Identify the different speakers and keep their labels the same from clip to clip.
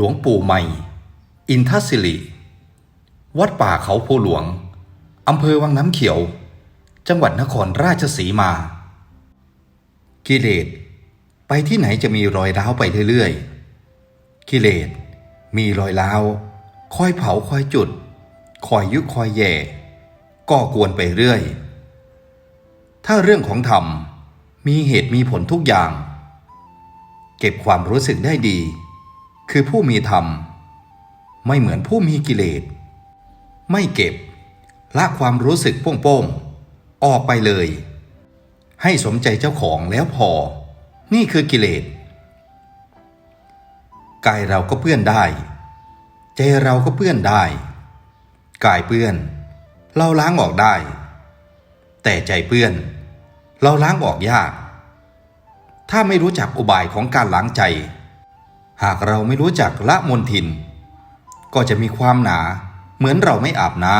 Speaker 1: หลวงปู่ใหม่ อินทศิริ วัดป่าเขาภูหลวง อำเภอวังน้ำเขียว จังหวัดนครราชสีมา กิเลส ไปที่ไหนจะมีรอยร้าวไปเรื่อยๆ กิเลส มีรอยร้าว คอยเผาคอยจุด คอยยุคอยแย่ ก่อกวนไปเรื่อย ถ้าเรื่องของธรรม มีเหตุมีผลทุกอย่าง เก็บความรู้สึกได้ดี คือผู้มีธรรม ไม่เหมือนผู้มีกิเลส ไม่เก็บ ละความรู้สึกโป้งๆ ออกไปเลย ให้สมใจเจ้าของแล้วพอ นี่คือกิเลส กายเราก็เปื้อนได้ ใจเราก็เปื้อนได้ กายเปื้อน เราล้างออกได้ แต่ใจเปื้อน เราล้างออกยาก ถ้าไม่รู้จักอุบายของการล้างใจ หากเราไม่รู้จักละมนทิน ก็จะมีความหนาเหมือนเราไม่อาบน้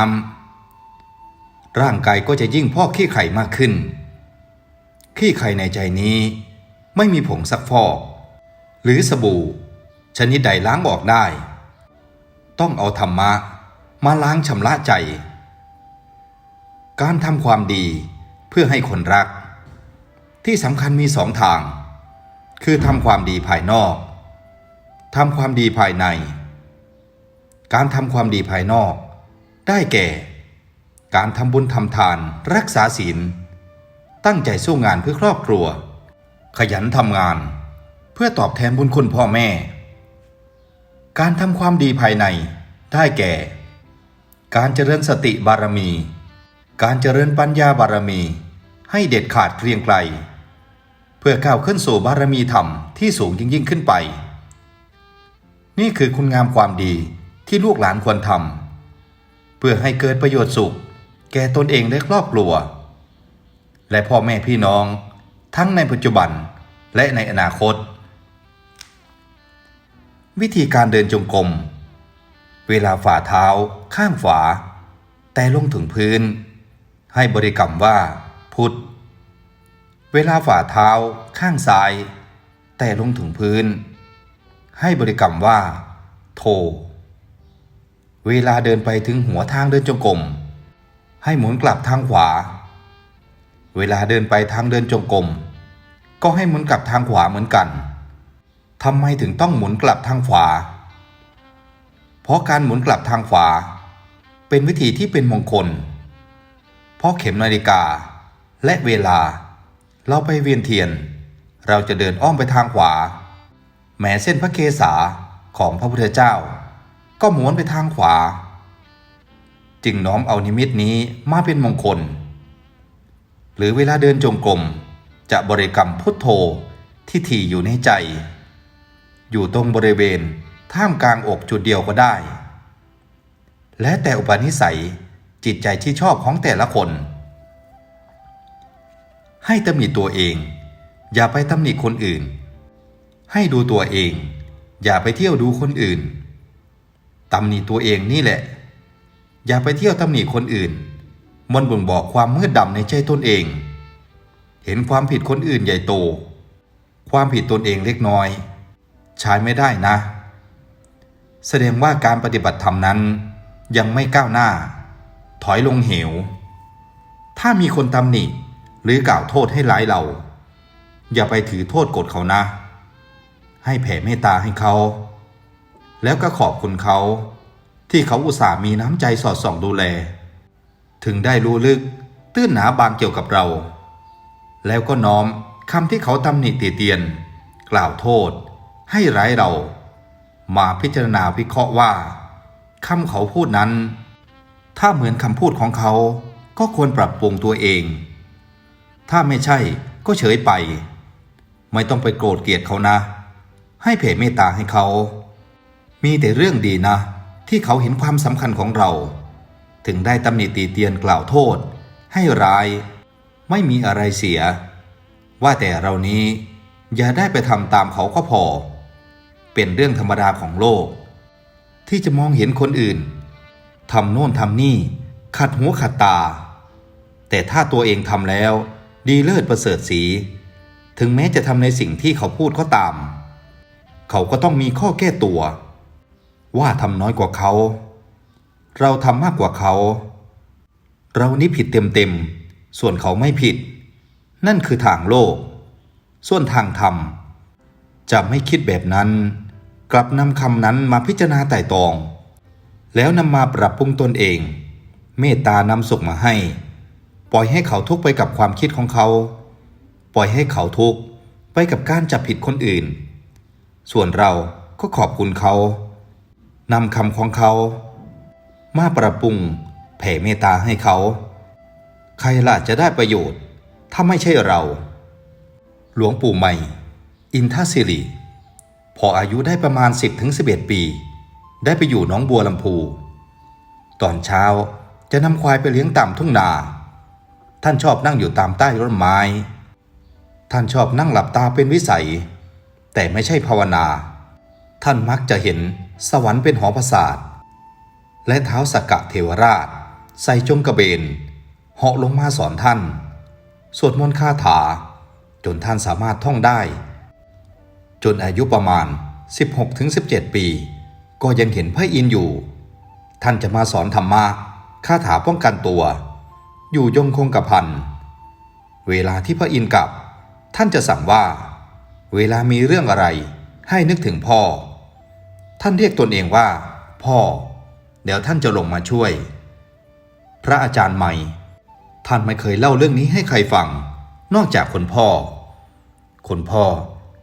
Speaker 1: ำร่างกายก็จะยิ่งพอกขี้ไข่มากขึ้น ขี้ไข่ในใจนี้ ไม่มีผงซักฟอก หรือสบู่ ชนิดใดล้างออกได้ ต้องเอาธรรมะมาล้างชำระใจ การทำความดีเพื่อให้คนรัก ที่สำคัญมีสองทาง คือทำความดีภายนอก ทำความดีภายใน การทำความดีภายนอก ได้แก่ การทำบุญทำทานรักษาศีล ตั้งใจสู้งานเพื่อครอบครัว ขยันทำงาน เพื่อตอบแทนบุญคุณพ่อแม่ การทำความดีภายใน ได้แก่ การเจริญสติบารมี การเจริญปัญญาบารมี ให้เด็ดขาดเกรียงไกล เพื่อก้าวขึ้นสู่บารมีธรรมที่สูงยิ่งยิ่งขึ้นไป นี่คือคุณงามความดีที่ลูกหลานควรทำเพื่อให้เกิดประโยชน์สุข แก่ตนเองและครอบครัว และพ่อแม่พี่น้อง ทั้งในปัจจุบันและในอนาคต วิธีการเดินจงกรมเวลาฝ่าเท้า ข้างฝา แต่ลงถึงพื้น ให้บริกรรมว่า พุทธเวลาฝ่าเท้า ข้างซ้าย แต่ลงถึงพื้น ให้บริกรรมว่า โท เวลาเดินไปถึงหัวทางเดินจงกรมให้หมุนกลับทางขวา เวลาเดินไปทางเดินจงกรมก็ให้หมุนกลับทางขวาเหมือนกันทำไมถึงต้องหมุนกลับทางขวา เพราะการหมุนกลับทางขวา เป็นวิธีที่เป็นมงคล เพราะเข็มนาฬิกาและเวลา เราไปเวียนเทียน เราจะเดินอ้อมไปทางขวา แม้เส้นพระเกศาของพระพุทธเจ้า ก็หมุนไปทางขวา จึงน้อมเอานิมิตนี้มาเป็นมงคล หรือเวลาเดินจงกรมจะบริกรรมพุทโธที่ถี่อยู่ในใจ อยู่ตรงบริเวณท่ามกลางอกจุดเดียวก็ได้ และแต่อุปนิสัยจิตใจที่ชอบของแต่ละคน ให้ตำหนิตัวเอง อย่าไปตำหนิคนอื่น ให้ดูตัวเอง อย่าไปเที่ยวดูคนอื่นตำหนิตัวเองนี่แหละ อย่าไปเที่ยวตำหนิคนอื่น มันบ่งบอกความมืดดำในใจตนเอง เห็นความผิดคนอื่นใหญ่โต ความผิดตนเองเล็กน้อย ใช้ไม่ได้นะ แสดงว่าการปฏิบัติธรรมนั้นยังไม่ก้าวหน้า ถอยลงเหว ถ้ามีคนตำหนิหรือกล่าวโทษให้ร้ายเรา อย่าไปถือโทษกดเขานะ ให้แผ่เมตตาให้เขา แล้วก็ขอบคุณเขา ที่เขาอุตส่าห์มีน้ำใจสอดส่องดูแล ถึงได้รู้ลึกตื้นหนาบางเกี่ยวกับเรา แล้วก็น้อมคำที่เขาตำหนิติเตียน กล่าวโทษ ให้ร้ายเรา มาพิจารณาวิเคราะห์ว่าคำเขาพูดนั้น ถ้าเหมือนคำพูดของเขาก็ควรปรับปรุงตัวเอง ถ้าไม่ใช่ก็เฉยไป ไม่ต้องไปโกรธเกลียดเขานะ ให้เผ่เมตตาให้เขา มีแต่เรื่องดีนะ ที่เขาเห็นความสำคัญของเรา ถึงได้ตำหนิตีเตียนกล่าวโทษ ให้ร้าย ไม่มีอะไรเสีย ว่าแต่เรานี้อย่าได้ไปทำตามเขาก็พอ เป็นเรื่องธรรมดาของโลก ที่จะมองเห็นคนอื่นทำโน่นทำนี่ ขัดหัวขัดตา แต่ถ้าตัวเองทำแล้ว ดีเลิศประเสริฐสี ถึงแม้จะทำในสิ่งที่เขาพูดก็ตาม เขาก็ต้องมีข้อแก้ตัว ว่าทำน้อยกว่าเขา เราทำมากกว่าเขา เรานี่ผิดเต็มๆ ส่วนเขาไม่ผิด นั่นคือทางโลก ส่วนทางธรรม จะไม่คิดแบบนั้น กลับนำคำนั้นมาพิจารณาไต่ตอง แล้วนำมาปรับปรุงตนเอง เมตตานำสุขมาให้ ปล่อยให้เขาทุกไปกับความคิดของเขา ปล่อยให้เขาทุกไปกับการจับผิดคนอื่น ส่วนเราก็ขอบคุณเขานำคำของเขา มาปรับปรุงแผ่เมตตาให้เขา ใครล่ะจะได้ประโยชน์ ถ้าไม่ใช่เรา หลวงปู่ใหม่ อินทศิริ พออายุได้ประมาณ 10-11 ปี ได้ไปอยู่น้องบัวลำพู ตอนเช้าจะนำควายไปเลี้ยงตามทุ่งนา ท่านชอบนั่งอยู่ตามใต้ร่มไม้ ท่านชอบนั่งหลับตาเป็นวิสัย แต่ไม่ใช่ภาวนา ท่านมักจะเห็นสวรรค์เป็นหอประสาท และเท้าสกกะเทวราช ใส่จงกระเบนเหาะลงมาสอนท่าน สวดมนต์คาถา จนท่านสามารถท่องได้ จนอายุประมาณ 16-17 ปี ก็ยังเห็นพระอินทร์อยู่ ท่านจะมาสอนธรรมะคาถาป้องกันตัว อยู่ยงคงกระพัน เวลาที่พระอินทร์กลับ ท่านจะสั่งว่า เวลามีเรื่องอะไร ให้นึกถึงพ่อ ท่านเรียกตนเองว่า พ่อ เดี๋ยวท่านจะลงมาช่วย พระอาจารย์ใหม่ ท่านไม่เคยเล่าเรื่องนี้ให้ใครฟัง นอกจากคนพ่อ คนพ่อ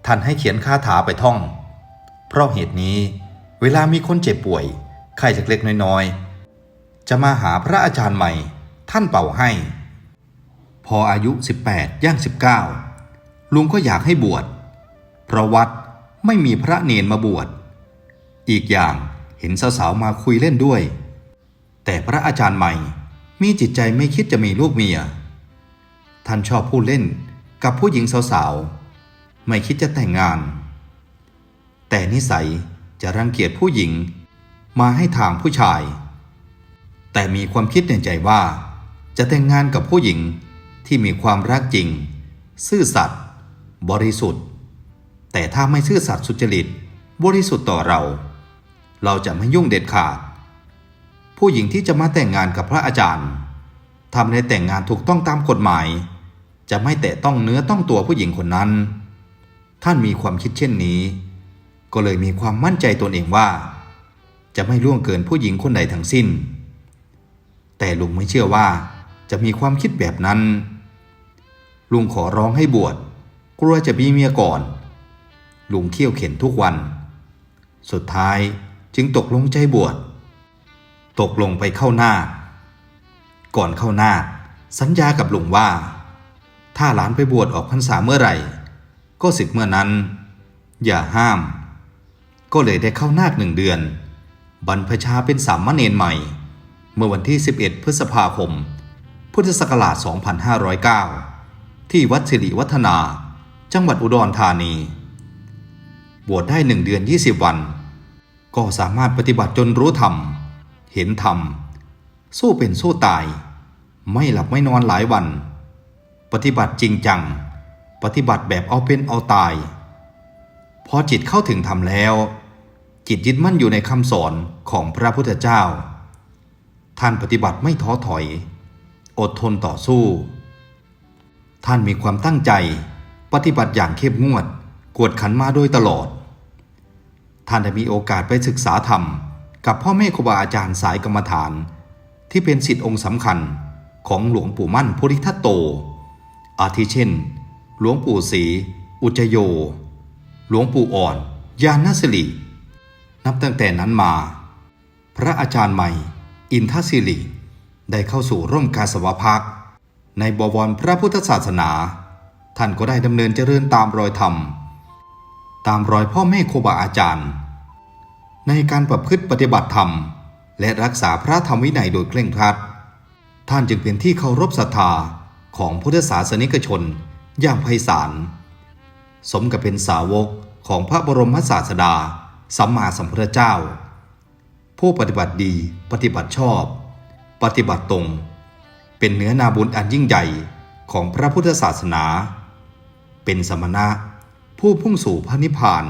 Speaker 1: ท่านให้เขียนคาถาไปท่อง เพราะเหตุนี้ เวลามีคนเจ็บป่วย ไข้เล็กๆน้อยๆ จะมาหาพระอาจารย์ใหม่ ท่านเป่าให้ พออายุ 18ย่าง19 ลุงก็อยากให้บวช เพราะวัดไม่มีพระเนนมาบวช อีกอย่างเห็นสาวๆมาคุยเล่นด้วย แต่พระอาจารย์ใหม่มีจิตใจไม่คิดจะมีลูกเมีย ท่านชอบพูดเล่นกับผู้หญิงสาวๆ ไม่คิดจะแต่งงาน แต่นิสัยจะรังเกียจผู้หญิงมาให้ทางผู้ชาย แต่มีความคิดในใจว่า จะแต่งงานกับผู้หญิงที่มีความรักจริง ซื่อสัตย์บริสุทธิ์ แต่ถ้าไม่ซื่อสัตย์สุจริต บริสุทธิ์ต่อเรา เราจะไม่ยุ่งเด็ดขาด ผู้หญิงที่จะมาแต่งงานกับพระอาจารย์ทำในแต่งงานถูกต้องตามกฎหมาย จะไม่แตะต้องเนื้อต้องตัวผู้หญิงคนนั้น ท่านมีความคิดเช่นนี้ ก็เลยมีความมั่นใจตนเองว่า จะไม่ล่วงเกินผู้หญิงคนใดทั้งสิ้น แต่ลุงไม่เชื่อว่าจะมีความคิดแบบนั้น ลุงขอร้องให้บวชกลัวจะมีเมียก่อน ลุงเคี่ยวเข็นทุกวัน สุดท้ายจึงตกลงใจบวช ตกลงไปเข้าหน้า ก่อนเข้าหน้า สัญญากับลุงว่า ถ้าหลานไปบวชออกพรรษาเมื่อไหร่ ก็ศึกเมื่อนั้น อย่าห้าม ก็เลยได้เข้านาคหนึ่งเดือน บรรพชาเป็นสามเณรใหม่ เมื่อวันที่ 11 พฤษภาคม พุทธศักราช 2509 ที่วัดสิริวัฒนา จังหวัดอุดรธานี บวชได้หนึ่งเดือน 20 วัน ก็สามารถปฏิบัติจนรู้ธรรม เห็นธรรม สู้เป็นสู้ตาย ไม่หลับไม่นอนหลายวัน ปฏิบัติจริงจัง ปฏิบัติแบบเอาเป็นเอาตาย พอจิตเข้าถึงธรรมแล้ว จิตยึดมั่นอยู่ในคำสอนของพระพุทธเจ้า ท่านปฏิบัติไม่ท้อถอย อดทนต่อสู้ ท่านมีความตั้งใจ ปฏิบัติอย่างเข้มงวดกวดขันมาโดยตลอด ท่านได้มีโอกาสไปศึกษาธรรม กับพ่อแม่ครูบาอาจารย์สายกรรมฐาน ที่เป็นสิทธิองค์สำคัญของหลวงปู่มั่นพุทธิทัตโต อาทิเช่น หลวงปู่ศรีอุจโย หลวงปู่อ่อนยานนสิรินับตั้งแต่นั้นมา พระอาจารย์ใหม่ อินทศิริได้เข้าสู่ร่มกาสวพักตร์ในบวรพระพุทธศาสนา ท่านก็ได้ดำเนินเจริญตามรอยธรรม ตามรอยพ่อแม่ครูบาอาจารย์ ในการประพฤติปฏิบัติธรรม และรักษาพระธรรมวินัยโดยเคร่งครัด ท่านจึงเป็นที่เคารพศรัทธาของพุทธศาสนิกชนอย่างไพศาล สมกับเป็นสาวกของพระบรมศาสดา สัมมาสัมพุทธเจ้า ผู้ปฏิบัติดีปฏิบัติชอบ ปฏิบัติตรง เป็นเนื้อนาบุญอันยิ่งใหญ่ของพระพุทธศาสนา เป็นสมณะ ผู้พุ่งสู่พระนิพพาน